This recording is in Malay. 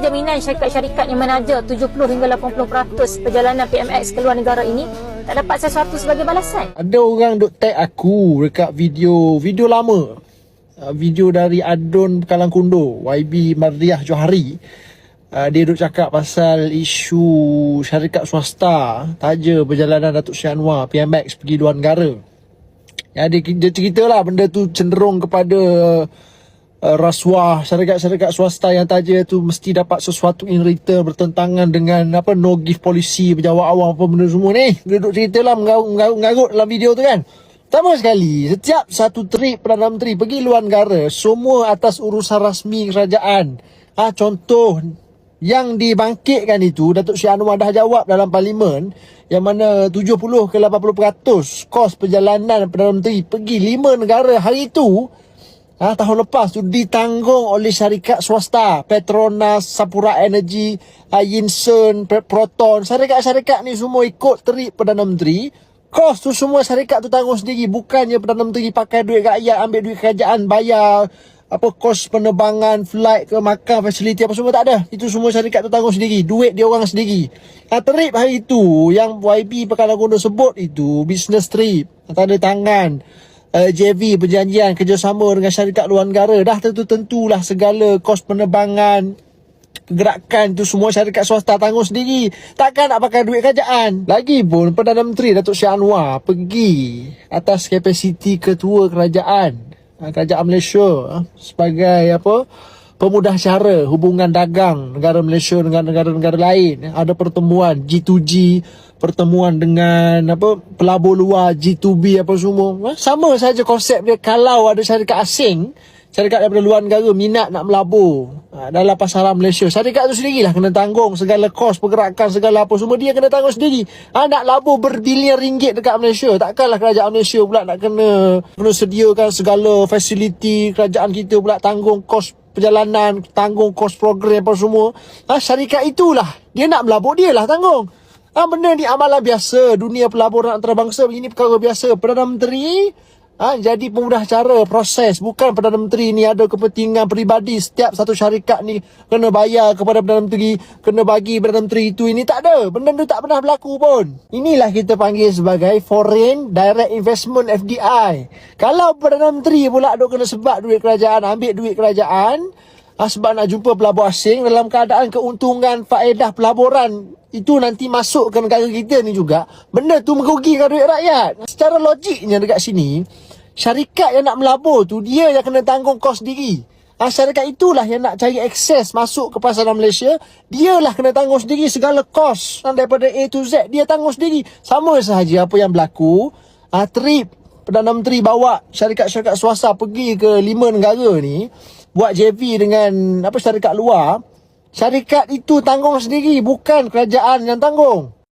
jaminan syarikat-syarikat yang menaja 70 hingga 80% perjalanan PMX ke luar negara ini tak dapat sesuatu sebagai balasan? Ada orang duk tag aku dekat video video lama. Uh, video dari Adon Kalang Kundo, YB Mardiah Johari. Uh, dia duk cakap pasal isu syarikat swasta taja perjalanan Datuk Syed Anwar PMX pergi luar negara. Ya, dia, dia cerita lah benda tu cenderung kepada uh, rasuah syarikat-syarikat swasta yang taja tu mesti dapat sesuatu in return bertentangan dengan apa no give policy pejabat awam apa benda semua ni duduk cerita lah mengarut dalam video tu kan Pertama sekali, setiap satu trip Perdana Menteri pergi luar negara, semua atas urusan rasmi kerajaan. Ha, contoh, yang dibangkitkan itu, Datuk Syed Anwar dah jawab dalam parlimen, yang mana 70 ke 80% kos perjalanan Perdana Menteri pergi lima negara hari itu, ha, tahun lepas tu ditanggung oleh syarikat swasta. Petronas, Sapura Energy, Yinsen, Proton. Syarikat-syarikat ni semua ikut trip Perdana Menteri. Kos tu semua syarikat tu tanggung sendiri. Bukannya Perdana Menteri pakai duit rakyat ambil duit kerajaan bayar apa kos penerbangan flight ke makan facility apa semua tak ada. Itu semua syarikat tu tanggung sendiri. Duit dia orang sendiri. Ha, trip hari itu yang YB Pekalan Gondo sebut itu business trip. Tanda tangan uh, JV perjanjian kerjasama dengan syarikat luar negara dah tentu-tentulah segala kos penerbangan gerakan tu semua syarikat swasta tanggung sendiri. Takkan nak pakai duit kerajaan. Lagipun Perdana Menteri Datuk Syed Anwar pergi atas kapasiti ketua kerajaan ha, kerajaan Malaysia ha, sebagai apa pemudah cara hubungan dagang negara Malaysia dengan negara-negara lain. Ada pertemuan G2G, pertemuan dengan apa pelabur luar G2B apa semua. Sama saja konsep dia kalau ada syarikat asing syarikat daripada luar negara minat nak melabur ha, dalam pasaran Malaysia. Syarikat tu sendirilah kena tanggung segala kos pergerakan segala apa semua dia kena tanggung sendiri. Ha, nak labur berbilion ringgit dekat Malaysia. Takkanlah kerajaan Malaysia pula nak kena kena sediakan segala fasiliti kerajaan kita pula tanggung kos perjalanan, tanggung kos program apa semua. Ha, syarikat itulah. Dia nak melabur dia lah tanggung. Ha, benda ni amalan biasa. Dunia pelaburan antarabangsa ini perkara biasa. Perdana Menteri Ha, jadi pemudah cara proses. Bukan Perdana Menteri ni ada kepentingan peribadi. Setiap satu syarikat ni kena bayar kepada Perdana Menteri kena bagi Perdana Menteri itu. Ini tak ada. Benda tu tak pernah berlaku pun. Inilah kita panggil sebagai foreign direct investment FDI kalau Perdana Menteri pula ada kena sebab duit kerajaan ambil duit kerajaan ha, sebab nak jumpa pelabur asing dalam keadaan keuntungan faedah pelaburan itu nanti masuk ke negara kita ni juga benda tu merugikan duit rakyat. Secara logiknya dekat sini syarikat yang nak melabur tu dia yang kena tanggung kos sendiri. Ha, syarikat itulah yang nak cari akses masuk ke pasaran Malaysia. Dialah kena tanggung sendiri segala kos daripada A to Z. Dia tanggung sendiri. Sama sahaja apa yang berlaku. Ha, trip Perdana Menteri bawa syarikat-syarikat swasta pergi ke lima negara ni. Buat JV dengan apa syarikat luar. Syarikat itu tanggung sendiri. Bukan kerajaan yang tanggung.